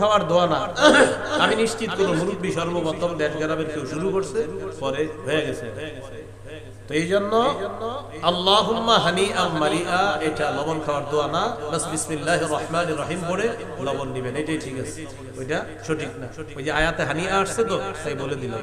খাওয়ার দোয়া না। আমি নিশ্চিত কোনো মুরব্বী সর্বপ্রথম দেশ গ্রামের কেউ শুরু করছে, পরে হয়ে গেছে। হানি এটা লবণ খাওয়ার দোয়া না। রহিম আয়াতে হানিয়া আসছে তো, তাই বলে দিলাম।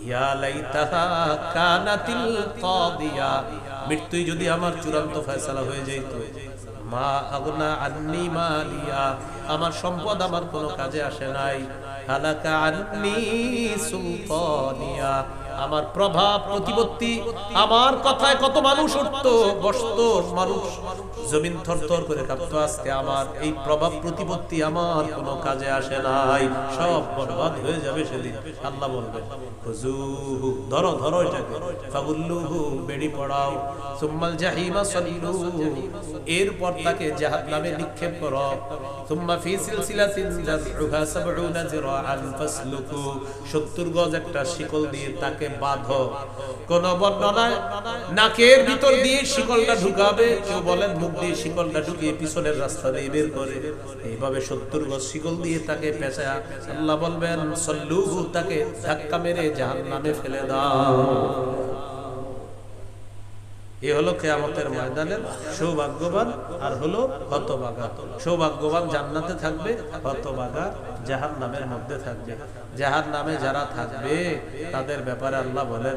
ইয়া মৃত্যুই যদি আমার চূড়ান্ত ফেসলা হয়ে যেত মা আগুনা আন্নি মালিয়া। আমার সম্পদ আমার কোনো কাজে আসে নাই। হালাকা আন্নি সুলতানিয়া। আমার প্রভাব, প্রতিপত্তি, আমার কথায় কত মানুষ উঠত, বসত মানুষ। জমিন থরথর করে কাঁপতো, আজকে আমার এই প্রভাব, প্রতিপত্তি আমার কোনো কাজে আসে নাই। সব বরবাদ হয়ে যাবে সেদিন, আল্লাহ বলবে খুজুহু ধরো ধরো এটাকে। ফাগুল্লুহু, বেড়ি পড়াও। সুম্মাল জাহিমা সল্লু। এরপর তাকে জাহান্নামে নিক্ষেপ করো। সুম্মা ফি সিলসিলাতিন যারউহা 70 জিরাআন ফাসলুকু। 70 গজ একটা শিকল দিয়ে তাকে বাঁধো। কোন বর্ণনায় নাকের ভিতর দিয়ে শিকলটা ঢুকাবে। কেউ বলেন মুখ দিয়ে শিকলটা ঢুকিয়ে পিছনের রাস্তা দিয়ে বের করে। এইভাবে 70 গজ শিকল দিয়ে তাকে পেঁচা আল্লাহ বলবেন, সল্লুহু, তাকে ধাক্কা মেরে জাহান্নামে ফেলে দাও। এ হলো কেয়ামতের ময়দানের সৌভাগ্যবান আর হলো হতবাগা সৌভাগ্যবান জান্নাতে থাকবে হতবাগা জাহান নামের মধ্যে থাকবে। জাহান নামে যারা থাকবে, তাদের ব্যাপারে আল্লাহ বলেন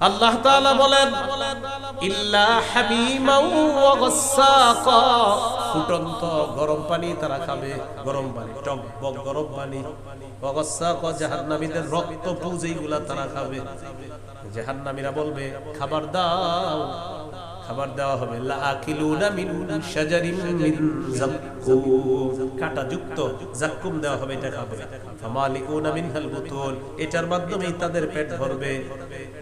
আল্লাহ বলেন ফুটন্ত গরম পানি তারা খাবে, গরম পানি, টক গরম পানি। দেওয়া হবে এটার মাধ্যমেই তাদের পেট ভরবে।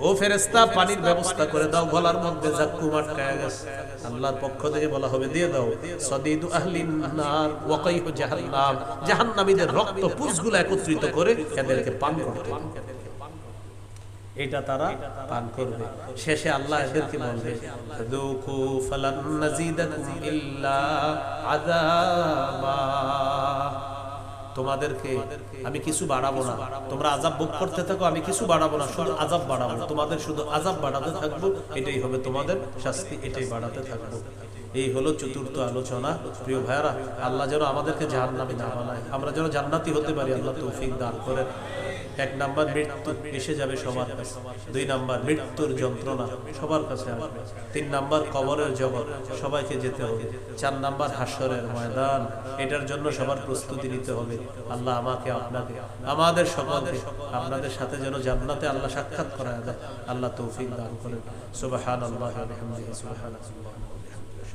ও ফেরেশতা, পানির ব্যবস্থা করে দাও, গলার মধ্যে যাক্কুম আটকায় গেছে। আল্লাহর পক্ষ থেকে বলা হবে, দিয়ে দাও। সদিদু আহলিন নার, ওয়াকাইহু জাহান্নাম। জাহান্নামীদের রক্ত পুষগুলো একত্রিত করে এদেরকে পান করতে এটা তারা পান করবে। শেষে আল্লাহ এদেরকে বলবে দুকু ফালান নাজিদাকুম ইল্লা আযাবা। তোমাদেরকে আমি কিছু বাড়াবো না। তোমরা আজাব বুক করতে থাকো, আমি কিছু বাড়াবো না, শুধু আজাব বাড়াবো। তোমাদের শুধু আজাব বাড়াতে থাকব, এটাই হবে তোমাদের শাস্তি, এটাই বাড়াতে থাকব। এই হলো চতুর্থ আলোচনা। প্রিয় ভাইয়ারা, আল্লাহ যেন আমাদেরকে জাহান্নামে না বানায়। আমরা যেন জান্নাতি হতে পারি, আল্লাহ তৌফিক দান করেন। এক নাম্বার, মৃত্যু এসে যাবে সবার কাছে। দুই নাম্বার, মৃত্যুর যন্ত্রণা সবার কাছে আসবে। তিন নাম্বার, কবরের জগৎ সবাইকে যেতে হবে। চার নাম্বার হাসরের ময়দান। এটার জন্য সবার প্রস্তুতি নিতে হবে। আল্লাহ আমাকে, আপনাকে, আমাদের সকলকে আপনাদের সাথে যেন জান্নাতে আল্লাহ সাক্ষাৎ করা যায় আল্লাহ তৌফিক দান করেন। সুবহান আল্লাহ সুবহান